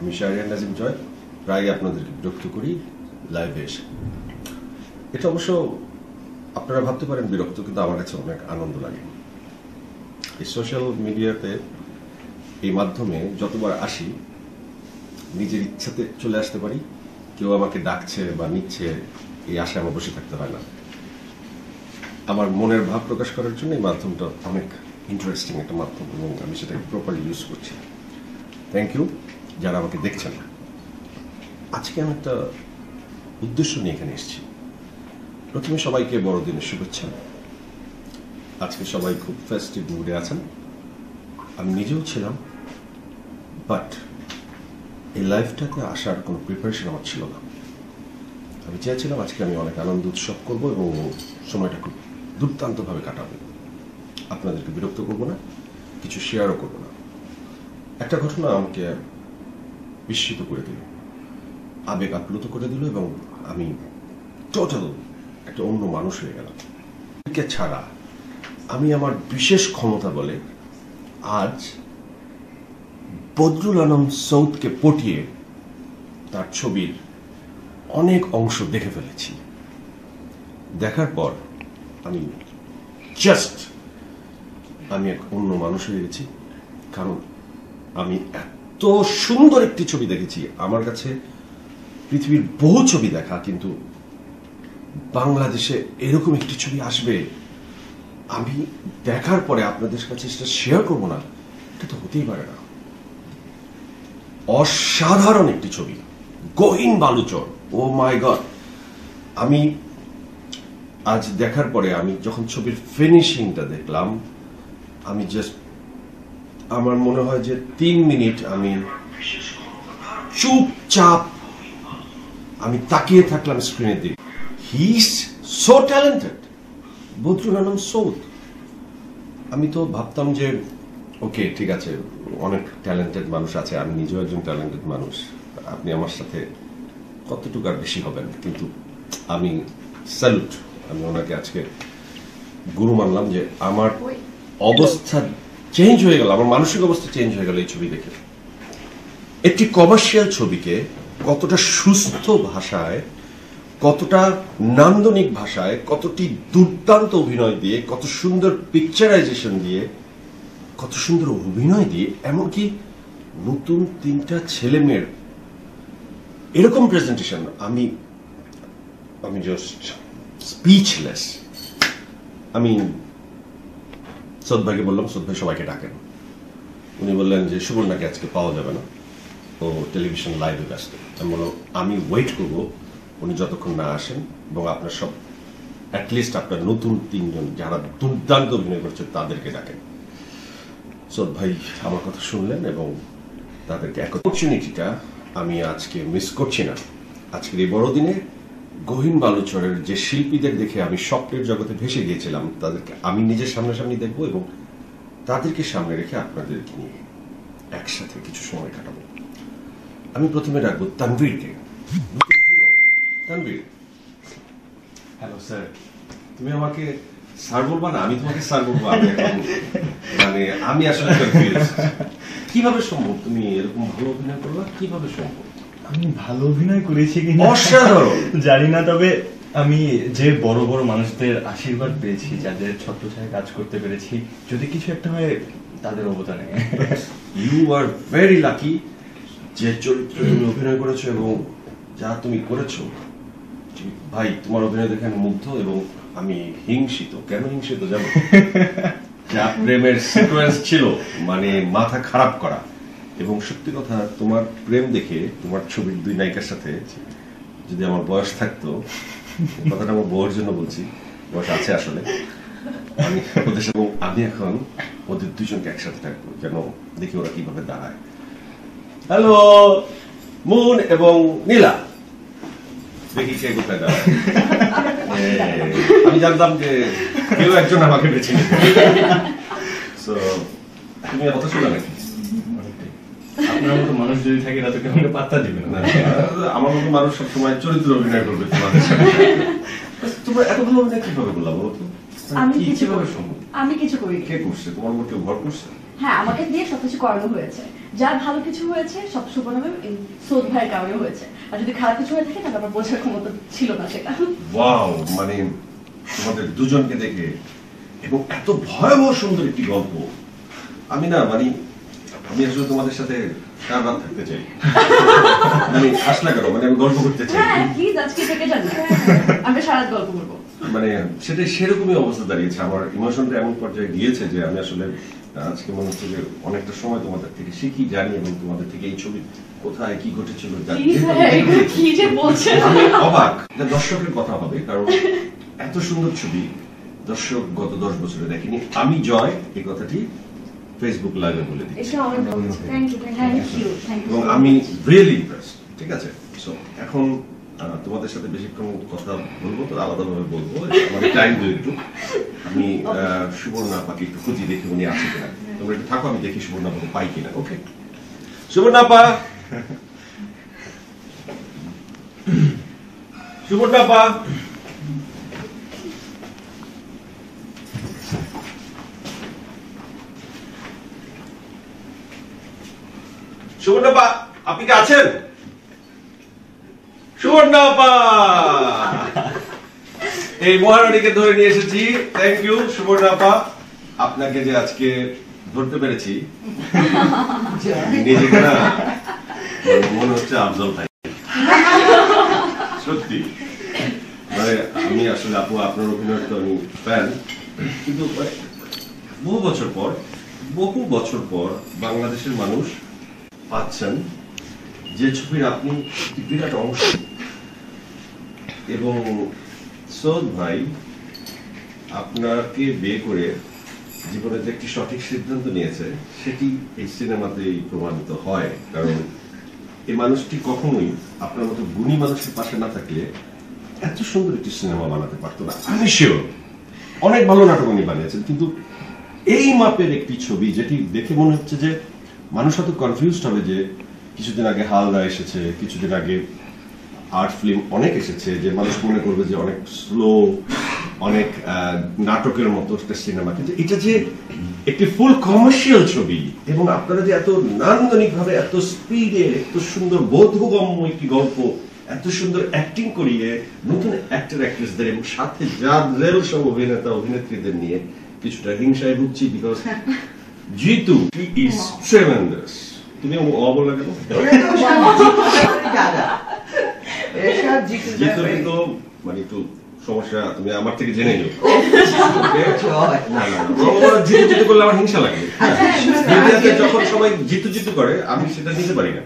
আমি শাহরিয়ার নাজিম জয়। প্রায় আপনাদেরকে বিরক্ত করি লাইভে এসে। এটা অবশ্য আপনারা ভাবতে পারেন বিরক্ত, কিন্তু আমার কাছে অনেক আনন্দ লাগে। এই সোশ্যাল মিডিয়াতে এই মাধ্যমে যতবার আসি, নিজের ইচ্ছাতে চলে আসতে পারি। কেউ আমাকে ডাকছে বা নিচ্ছে, এই আশায় আমার বসে থাকতে হয় না। আমার মনের ভাব প্রকাশ করার জন্য এই মাধ্যমটা অনেক ইন্টারেস্টিং একটা মাধ্যম, এবং আমি সেটাকে প্রপারলি ইউজ করছি। থ্যাংক ইউ যারা আমাকে দেখছেন আজকে আমি একটা উদ্দেশ্য নিয়ে এখানে এসেছি। প্রথমে সবাইকে বড়দিনের শুভেচ্ছা। আজকে সবাই খুব ফেস্টিভ মুডে আছেন। আমি নিজেও ছিলাম বাট এই লাইফটাতে আসার কোনো প্রিপারেশন আমার ছিল না। আমি চেয়েছিলাম আজকে আমি অনেক আনন্দ উৎসব করব এবং সময়টা খুব দুর্দান্তভাবে কাটাবো। আপনাদেরকে বিরক্ত করব না, কিছু শেয়ারও করব না। একটা ঘটনা আমাকে বিস্মিত করে দিল। আবেগ আপ্লুত করে দিল এবং আমি টোটাল একটা অন্য মানুষ হয়ে গেলাম। ছাড়া আমি আমার বিশেষ ক্ষমতা বলে আজ বদরুল আলম সৌদকে পটিয়ে তার ছবির অনেক অংশ দেখে ফেলেছি। দেখার পর আমি জাস্ট আমি এক অন্য মানুষ হয়ে গেছি, কারণ আমি এত সুন্দর একটি ছবি দেখেছি। আমার কাছে পৃথিবীর বহু ছবি দেখা, কিন্তু বাংলাদেশে এরকম একটি ছবি আসবে, আমি দেখার পরে আপনাদের কাছে সেটা শেয়ার করব না। এটা তো হতেই পারে না। অসাধারণ একটি ছবি। গহীন বালুচর। ও মাই গড আমি আজ দেখার পরে আমি যখন ছবির ফিনিশিংটা দেখলাম, আমি জাস্ট আমার মনে হয় যে তিন মিনিট আমি চুপচাপ আমি তাকিয়ে থাকলাম স্ক্রিনের দিকে। He is so talented Badrul Alam Saud. আমি তো ভাবতাম যে ওকে ঠিক আছে অনেক ট্যালেন্টেড মানুষ আছে আমি নিজেও একজন ট্যালেন্টেড মানুষ আপনি আমার সাথে কতটুকু আর বেশি হবেন? কিন্তু আমি স্যালুট আমি ওনাকে আজকে গুরু মানলাম যে আমার অবস্থা চেঞ্জ হয়ে গেল, আমার মানসিক অবস্থা চেঞ্জ হয়ে গেল এই ছবি দেখে। একটি কমার্শিয়াল ছবিকে কতটা সুস্থ ভাষায়, কতটা নান্দনিক ভাষায়, কতটি দুর্দান্ত অভিনয় দিয়ে, কত সুন্দর পিকচারাইজেশন দিয়ে, কত সুন্দর অভিনয় দিয়ে, এমনকি নতুন তিনটা ছেলে মেয়ের এরকম প্রেজেন্টেশন আমি আমি জাস্ট স্পিচলেস আমি সদ ভাইকে বললাম সদ ভাই সবাইকে ডাকেন। উনি বললেন যে সুবর্ণাকে আজকে পাওয়া যাবে না। ও টেলিভিশন লাইভে ব্যস্ত। আমি বললাম, আমি ওয়েট করব। উনি যতক্ষণ না আসেন এবং আপনার সব অ্যাটলিস্ট আপনার নতুন তিনজন যারা দুর্দান্ত অভিনয় করছে, তাদেরকে ডাকেন। সদ ভাই আমার কথা শুনলেন এবং তাদেরকে এক অপরচুনিটিটা আমি আজকে মিস করছি না। আজকের এই বড়দিনে গহীন বালুচরের যে শিল্পীদের দেখে আমি স্বপ্নের জগতে ভেসে গিয়েছিলাম, তাদেরকে আমি নিজের সামনাসামনি দেখব এবং তাদেরকে সামনে রেখে আপনাদেরকে নিয়ে একসাথে কিছু সময় কাটাবো। আমি প্রথমে রাখব তানভীরকে। তানভীর। হ্যালো স্যার তুমি আমাকে স্যার বলবা না? আমি তোমাকে স্যার বলব মানে আমি আসলে কীভাবে সম্ভব? তুমি এরকম ভালো অভিনয় করবা? কীভাবে সম্ভব? আমি ভালো অভিনয় করেছি কিনা? অসাধারণ। জানি না তবে আমি যে বড় বড় মানুষদের আশীর্বাদ পেয়েছি যাদের ছত্রছায় কাজ করতে পেরেছি যদি কিছু একটা হয় তাদের অবদানে। ইউ আর ভেরি লাকি যে চরিত্রে তুমি অভিনয় করেছ এবং যা তুমি করেছ ভাই তোমার অভিনয় দেখে আমি মুগ্ধ এবং আমি হিংসিত। কেন হিংসিত জানো? যা প্রেমের সিকোয়েন্স ছিল মানে মাথা খারাপ করা। এবং সত্যি কথা, তোমার প্রেম দেখে, তোমার ছবির দুই নায়িকার সাথে, যদি আমার বয়স থাকতো কথাটা আমার বউয়ের জন্য বলছি, বয়স আছে আসলে, আমি ওদের আমি এখন ওদের দুজনকে একসাথে থাকব, যেন দেখি ওরা কীভাবে দাঁড়ায়। হ্যালো, মুন এবং নীলা। দেখি কে কোথায় দাঁড়ায়। আমি জানতাম যে কেউ একজন আমাকে বেছে তুমি কথা শুনে নাকি? আপনার মতো মানুষ যদি থাকে তাতে আমাকে পাত্তা দিবে না। আমার মতো মানুষ সবসময় চরিত্র অভিনয় করবে তোমাদের সাথে তোমরা এত ভালো অভিনয় কীভাবে বলো তো? আমি কিছু আমি কিছু করি। কে করছে? তোমার উপর কেউ ভর করছে? হ্যাঁ আমাকে দিয়ে সবকিছু করানো হয়েছে। যার ভালো কিছু হয়েছে সব শুভ নামে এই সৌদ ভাইয়ের কারণে হয়েছে। আর যদি খারাপ কিছু হয়ে থাকে তাহলে আমার বোঝার ক্ষমতা ছিল না সেটা। ওয়াও মানে তোমাদের দুজনকে দেখে। এবং এত ভয়াবহ সুন্দর একটি গল্প। আমি না মানে আমি আসলে তোমাদের সাথে সারা রাত থাকতে চাই। মানে আসলা কেন মানে আমি গল্প করতে চাই। হ্যাঁ প্লিজ আজকে থেকে যান আমরা সারা রাত গল্প করব। মানে সেটা সেরকমই অবস্থা দাঁড়িয়েছে। আমার ইমোশনটা এমন পর্যায়ে গিয়েছে যে আমি আসলে আজকে মনে হচ্ছে যে অনেকটা সময় তোমাদের থেকে শিখি জানি এবং তোমাদের থেকে এই ছবি কোথায় কি ঘটেছিল অবাক। এটা দর্শকের কথা হবে কারণ এত সুন্দর ছবি দর্শক গত দশ বছরে দেখেনি। আমি জয় এই কথাটি ফেসবুক লাইভে বলে ইউ এবং আমি রিয়েলি ইমপ্রেসড ঠিক আছে? সো এখন তোমাদের সাথে বেশিক্ষণ কথা বলব তো আলাদাভাবে বলব। আমাকে টাইম দিও একটু আমি সুবর্ণা পাকে একটু খুঁজি দেখি উনি আছে কিনা। তোমরা একটু থাকো আমি দেখি সুবর্ণা পাকে পাই কিনা। ওকে সুবর্ণা পা! সুবর্ণা পা! সুবর্ণা পা আপনি কি আছেন? সুবর্ণা পা এই মহারানীকে ধরে নিয়ে এসেছি। থ্যাংক ইউ সুবর্ণাপা। আপনাকে যে আজকে ধরতে পেরেছি নিজেকে না মনে হচ্ছে আফজল ভাই। সত্যি। মানে আমি আসলে আপু, আপনার অভিনয়ের তো আমি ফ্যান কিন্তু মানে বহু বছর পর, বহু বছর পর বাংলাদেশের মানুষ পাচ্ছেন, যে ছবির আপনি বিরাট অংশ। এবং সৌদ ভাই আপনাকে বিয়ে করে জীবনে যে একটি সঠিক সিদ্ধান্ত নিয়েছে, সেটি এই সিনেমাতেই প্রমাণিত হয়। কারণ এই মানুষটি কখনোই আপনার মতো গুণী মানুষের পাশে না থাকলে এত সুন্দর একটি সিনেমা বানাতে পারতো না। আমি শিওর অনেক ভালো নাটক উনি বানিয়েছেন, কিন্তু এই মাপের একটি ছবি যেটি দেখে মনে হচ্ছে যে মানুষ হয়তো কনফিউজড হবে যে কিছুদিন আগে হালদা এসেছে, কিছুদিন আগে আর্ট ফিল্ম অনেক এসেছে, যে মানুষ মনে করবে যে অনেক স্লো অনেক নাটকের মতো একটা সিনেমা কিন্তু এটা যে একটি ফুল কমার্শিয়াল ছবি, এবং আপনারা যে এত নান্দনিক ভাবে এত স্পিডে এত সুন্দর বোধগম্য একটি গল্প, এত সুন্দর অ্যাক্টিং করিয়ে নতুন অ্যাক্টর অ্যাক্ট্রেসদের এবং সাথে যাদের সব অভিনেতা, অভিনেত্রীদের নিয়ে কিছুটা হিংসায় ভুগছি বিকজ জিতু ইজ ট্রেমেন্ডাস তুমি অবলা কেন? জিতু। কিন্তু মানে একটু সমস্যা তুমি আমার থেকে জেনে নিও। জিতু জিতু করলে আমার হিংসা লাগে। মিডিয়াতে যখন সবাই জিতু জিতু করে আমি সেটা নিতে পারি না।